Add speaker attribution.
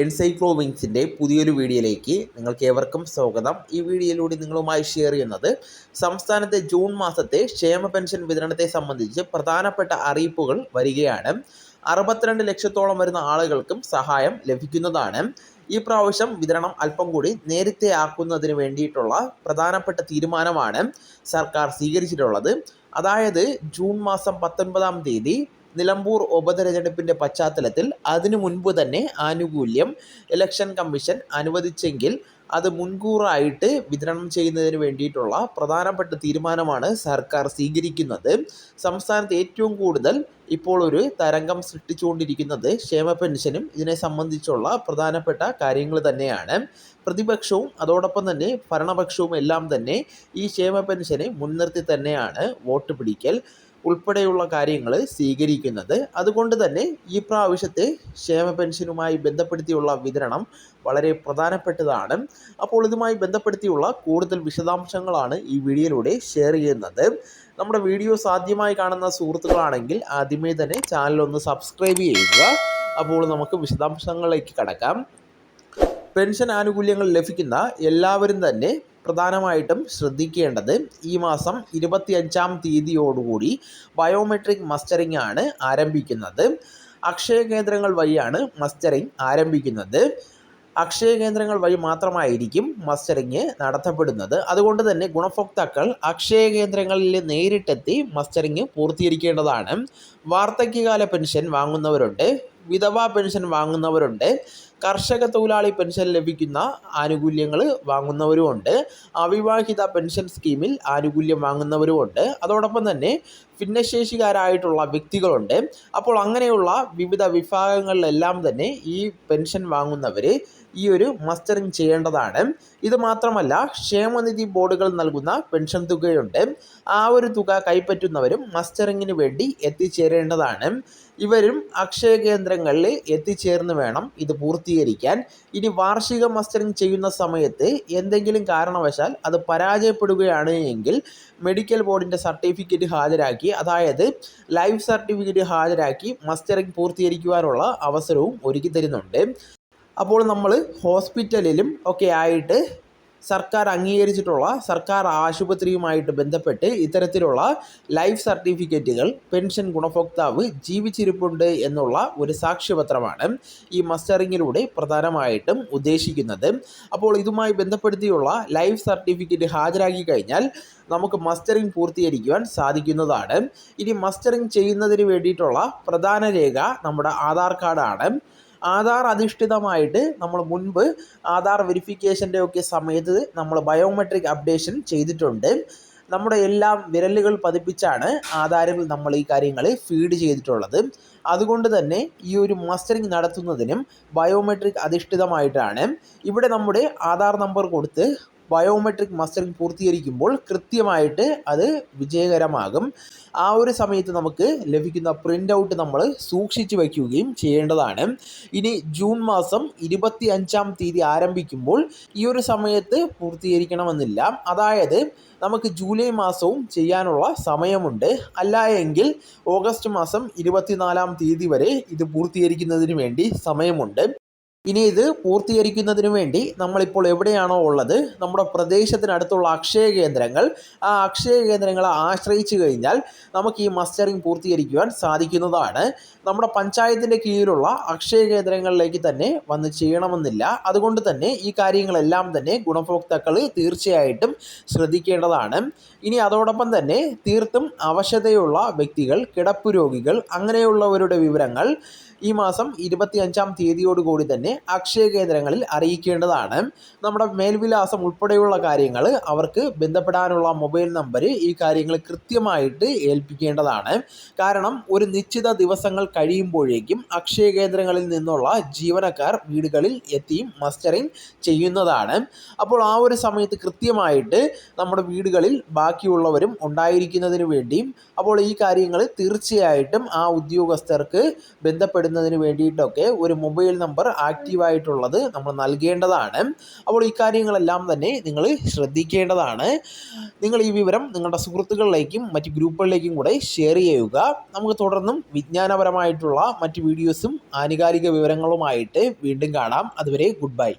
Speaker 1: എൻസൈക്ലോവിങ്സിന്റെ പുതിയൊരു വീഡിയോയിലേക്ക് നിങ്ങൾക്ക് ഏവർക്കും സ്വാഗതം. ഈ വീഡിയോയിലൂടെ നിങ്ങളുമായി ഷെയർ ചെയ്യുന്നത് സംസ്ഥാനത്തെ ജൂൺ മാസത്തെ ക്ഷേമ പെൻഷൻ വിതരണത്തെ സംബന്ധിച്ച് പ്രധാനപ്പെട്ട അറിയിപ്പുകൾ വരികയാണ്. അറുപത്തിരണ്ട് ലക്ഷത്തോളം വരുന്ന ആളുകൾക്കും സഹായം ലഭിക്കുന്നതാണ്. ഈ പ്രാവശ്യം വിതരണം അല്പം കൂടി നേരത്തെ ആക്കുന്നതിന് വേണ്ടിയിട്ടുള്ള പ്രധാനപ്പെട്ട തീരുമാനമാണ് സർക്കാർ സ്വീകരിച്ചിട്ടുള്ളത്. അതായത് ജൂൺ മാസം പത്തൊൻപതാം തീയതി നിലമ്പൂർ ഉപതെരഞ്ഞെടുപ്പിന്റെ പശ്ചാത്തലത്തിൽ അതിനു മുൻപ് തന്നെ ആനുകൂല്യം ഇലക്ഷൻ കമ്മീഷൻ അനുവദിച്ചെങ്കിൽ അത് മുൻകൂറായിട്ട് വിതരണം ചെയ്യുന്നതിന് വേണ്ടിയിട്ടുള്ള പ്രധാനപ്പെട്ട തീരുമാനമാണ് സർക്കാർ സ്വീകരിക്കുന്നത്. സംസ്ഥാനത്ത് ഏറ്റവും കൂടുതൽ ഇപ്പോൾ ഒരു തരംഗം സൃഷ്ടിച്ചുകൊണ്ടിരിക്കുന്നത് ക്ഷേമ പെൻഷനും ഇതിനെ സംബന്ധിച്ചുള്ള പ്രധാനപ്പെട്ട കാര്യങ്ങൾ തന്നെയാണ്. പ്രതിപക്ഷവും അതോടൊപ്പം തന്നെ ഭരണപക്ഷവും എല്ലാം തന്നെ ഈ ക്ഷേമ പെൻഷനെ മുൻനിർത്തി തന്നെയാണ് വോട്ട് പിടിക്കൽ. ഉൾപ്പെടെയുള്ള കാര്യങ്ങൾ സ്വീകരിക്കുന്നത്. അതുകൊണ്ട് തന്നെ ഈ പ്രാവശ്യത്തെ ക്ഷേമ പെൻഷനുമായി ബന്ധപ്പെടുത്തിയുള്ള വിതരണം വളരെ പ്രധാനപ്പെട്ടതാണ്. അപ്പോൾ ഇതുമായി ബന്ധപ്പെടുത്തിയുള്ള കൂടുതൽ വിശദാംശങ്ങളാണ് ഈ വീഡിയോയിലൂടെ ഷെയർ ചെയ്യുന്നത്. നമ്മുടെ വീഡിയോ സാധ്യമായി കാണുന്ന സുഹൃത്തുക്കളാണെങ്കിൽ ആദ്യമേ തന്നെ ചാനൽ ഒന്ന് സബ്സ്ക്രൈബ് ചെയ്യുക. അപ്പോൾ നമുക്ക് വിശദാംശങ്ങളിലേക്ക് കടക്കാം. പെൻഷൻ ആനുകൂല്യങ്ങൾ ലഭിക്കുന്ന എല്ലാവരും തന്നെ പ്രധാനമായിട്ടും ശ്രദ്ധിക്കേണ്ടത് ഈ മാസം ഇരുപത്തിയഞ്ചാം തീയതിയോടുകൂടി ബയോമെട്രിക് മസ്റ്ററിംഗ് ആണ് ആരംഭിക്കുന്നത്. അക്ഷയ കേന്ദ്രങ്ങൾ വഴിയാണ് മസ്റ്ററിംഗ് ആരംഭിക്കുന്നത്. അക്ഷയ കേന്ദ്രങ്ങൾ വഴി മാത്രമായിരിക്കും മസ്റ്ററിങ് നടത്തപ്പെടുന്നത്. അതുകൊണ്ട് തന്നെ ഗുണഭോക്താക്കൾ അക്ഷയ കേന്ദ്രങ്ങളിൽ നേരിട്ടെത്തി മസ്റ്ററിങ് പൂർത്തീകരിക്കേണ്ടതാണ്. വാർദ്ധക്യകാല പെൻഷൻ വാങ്ങുന്നവരുണ്ട്. വിധവാ പെൻഷൻ വാങ്ങുന്നവരുണ്ട്. കർഷക തൊഴിലാളി പെൻഷൻ ലഭിക്കുന്ന ആനുകൂല്യങ്ങൾ വാങ്ങുന്നവരുമുണ്ട്. അവിവാഹിത പെൻഷൻ സ്കീമിൽ ആനുകൂല്യം വാങ്ങുന്നവരുമുണ്ട്. അതോടൊപ്പം തന്നെ ഭിന്നശേഷിക്കാരായിട്ടുള്ള വ്യക്തികളുണ്ട്. അപ്പോൾ അങ്ങനെയുള്ള വിവിധ വിഭാഗങ്ങളിലെല്ലാം തന്നെ ഈ പെൻഷൻ വാങ്ങുന്നവർ ഈ ഒരു മസ്റ്ററിങ് ചെയ്യേണ്ടതാണ്. ഇത് മാത്രമല്ല ക്ഷേമനിധി ബോർഡുകൾ നൽകുന്ന പെൻഷൻ തുകയുണ്ട്. ആ ഒരു തുക കൈപ്പറ്റുന്നവരും മസ്റ്ററിങ്ങിന് വേണ്ടി എത്തിച്ചേരേണ്ടതാണ്. ഇവരും അക്ഷയ കേന്ദ്രങ്ങളിൽ എത്തിച്ചേർന്ന് വേണം ഇത് പൂർത്തീകരിക്കാൻ. ഇനി വാർഷിക മസ്റ്ററിങ് ചെയ്യുന്ന സമയത്ത് എന്തെങ്കിലും കാരണവശാൽ അത് പരാജയപ്പെടുകയാണ് എങ്കിൽ മെഡിക്കൽ ബോർഡിന്റെ സർട്ടിഫിക്കറ്റ് ഹാജരാക്കി അതായത് ലൈഫ് സർട്ടിഫിക്കറ്റ് ഹാജരാക്കി മസ്റ്ററിങ് പൂർത്തീകരിക്കുവാനുള്ള അവസരവും ഒരുക്കി തരുന്നുണ്ട്. അപ്പോൾ നമ്മൾ ഹോസ്പിറ്റലിലും ഒക്കെ ആയിട്ട് സർക്കാർ അംഗീകരിച്ചിട്ടുള്ള സർക്കാർ ആശുപത്രിയുമായിട്ട് ബന്ധപ്പെട്ട് ഇത്തരത്തിലുള്ള ലൈഫ് സർട്ടിഫിക്കറ്റുകൾ പെൻഷൻ ഗുണഭോക്താവ് ജീവിച്ചിരിപ്പുണ്ട് എന്നുള്ള ഒരു സാക്ഷ്യപത്രമാണ് ഈ മസ്റ്ററിങ്ങിലൂടെ പ്രധാനമായിട്ടും ഉദ്ദേശിക്കുന്നത്. അപ്പോൾ ഇതുമായി ബന്ധപ്പെടുത്തിയുള്ള ലൈഫ് സർട്ടിഫിക്കറ്റ് ഹാജരാക്കി കഴിഞ്ഞാൽ നമുക്ക് മസ്റ്ററിംഗ് പൂർത്തീകരിക്കുവാൻ സാധിക്കുന്നതാണ്. ഇനി മസ്റ്ററിംഗ് ചെയ്യുന്നതിന് വേണ്ടിയിട്ടുള്ള പ്രധാന രേഖ നമ്മുടെ ആധാർ കാർഡാണ്. ആധാർ അധിഷ്ഠിതമായിട്ട് നമ്മൾ മുൻപ് ആധാർ വെരിഫിക്കേഷന്റെ ഒക്കെ സമയത്ത് നമ്മൾ ബയോമെട്രിക് അപ്ഡേഷൻ ചെയ്തിട്ടുണ്ട്. നമ്മുടെ എല്ലാം വിരലുകൾ പതിപ്പിച്ചാണ് ആധാരിൽ നമ്മൾ ഈ കാര്യങ്ങൾ ഫീഡ് ചെയ്തിട്ടുള്ളത്. അതുകൊണ്ട് തന്നെ ഈ ഒരു മസ്റ്ററിങ് നടത്തുന്നതിനും ബയോമെട്രിക് അധിഷ്ഠിതമായിട്ടാണ് ഇവിടെ നമ്മുടെ ആധാർ നമ്പർ കൊടുത്ത് ബയോമെട്രിക് മസ്റ്ററിംഗ് പൂർത്തീകരിക്കുമ്പോൾ കൃത്യമായിട്ട് അത് വിജയകരമാകും. ആ ഒരു സമയത്ത് നമുക്ക് ലഭിക്കുന്ന പ്രിന്റ് ഔട്ട് നമ്മൾ സൂക്ഷിച്ചു വയ്ക്കുകയും ചെയ്യേണ്ടതാണ്. ഇനി ജൂൺ മാസം ഇരുപത്തി അഞ്ചാം തീയതി ആരംഭിക്കുമ്പോൾ ഈ ഒരു സമയത്ത് പൂർത്തീകരിക്കണമെന്നില്ല. അതായത് നമുക്ക് ജൂലൈ മാസവും ചെയ്യാനുള്ള സമയമുണ്ട്. അല്ല എങ്കിൽ ഓഗസ്റ്റ് മാസം ഇരുപത്തിനാലാം തീയതി വരെ ഇത് പൂർത്തീകരിക്കുന്നതിന് വേണ്ടി സമയമുണ്ട്. ഇനി ഇത് പൂർത്തീകരിക്കുന്നതിന് വേണ്ടി നമ്മളിപ്പോൾ എവിടെയാണോ ഉള്ളത് നമ്മുടെ പ്രദേശത്തിനടുത്തുള്ള അക്ഷയ കേന്ദ്രങ്ങൾ ആ അക്ഷയ കേന്ദ്രങ്ങളെ ആശ്രയിച്ചു കഴിഞ്ഞാൽ നമുക്ക് ഈ മസ്റ്ററിംഗ് പൂർത്തീകരിക്കുവാൻ സാധിക്കുന്നതാണ്. നമ്മുടെ പഞ്ചായത്തിന്റെ കീഴിലുള്ള അക്ഷയ കേന്ദ്രങ്ങളിലേക്ക് തന്നെ വന്ന് ചെയ്യണമെന്നില്ല. അതുകൊണ്ട് തന്നെ ഈ കാര്യങ്ങളെല്ലാം തന്നെ ഗുണഭോക്താക്കൾ തീർച്ചയായിട്ടും ശ്രദ്ധിക്കേണ്ടതാണ്. ഇനി അതോടൊപ്പം തന്നെ തീർത്തും അവശതയുള്ള വ്യക്തികൾ കിടപ്പ് രോഗികൾ അങ്ങനെയുള്ളവരുടെ വിവരങ്ങൾ ഈ മാസം ഇരുപത്തി അഞ്ചാം തീയതിയോടുകൂടി തന്നെ അക്ഷയ കേന്ദ്രങ്ങളിൽ അറിയിക്കേണ്ടതാണ്. നമ്മുടെ മേൽവിലാസം ഉൾപ്പെടെയുള്ള കാര്യങ്ങൾ അവർക്ക് ബന്ധപ്പെടാനുള്ള മൊബൈൽ നമ്പർ ഈ കാര്യങ്ങൾ കൃത്യമായിട്ട് ഏൽപ്പിക്കേണ്ടതാണ്. കാരണം ഒരു നിശ്ചിത ദിവസങ്ങൾ കഴിയുമ്പോഴേക്കും അക്ഷയ കേന്ദ്രങ്ങളിൽ നിന്നുള്ള ജീവനക്കാർ വീടുകളിൽ എത്തിയും മസ്റ്ററിങ് ചെയ്യുന്നതാണ്. അപ്പോൾ ആ ഒരു സമയത്ത് കൃത്യമായിട്ട് നമ്മുടെ വീടുകളിൽ ബാക്കിയുള്ളവരും ഉണ്ടായിരിക്കുന്നതിന് വേണ്ടിയും അപ്പോൾ ഈ കാര്യങ്ങൾ തീർച്ചയായിട്ടും ആ ഉദ്യോഗസ്ഥർക്ക് ബന്ധപ്പെടുന്നതിന് വേണ്ടിയിട്ടൊക്കെ ഒരു മൊബൈൽ നമ്പർ ആക്റ്റീവായിട്ടുള്ളത് നമ്മൾ നൽകേണ്ടതാണ്. അപ്പോൾ ഇക്കാര്യങ്ങളെല്ലാം തന്നെ നിങ്ങൾ ശ്രദ്ധിക്കേണ്ടതാണ്. നിങ്ങൾ ഈ വിവരം നിങ്ങളുടെ സുഹൃത്തുക്കളിലേക്കും മറ്റ് ഗ്രൂപ്പുകളിലേക്കും കൂടെ ഷെയർ ചെയ്യുക. നമുക്ക് തുടർന്നും വിജ്ഞാനപരമായിട്ടുള്ള മറ്റ് വീഡിയോസും ആനുകാലിക വിവരങ്ങളുമായിട്ട് വീണ്ടും കാണാം. അതുവരെ ഗുഡ് ബൈ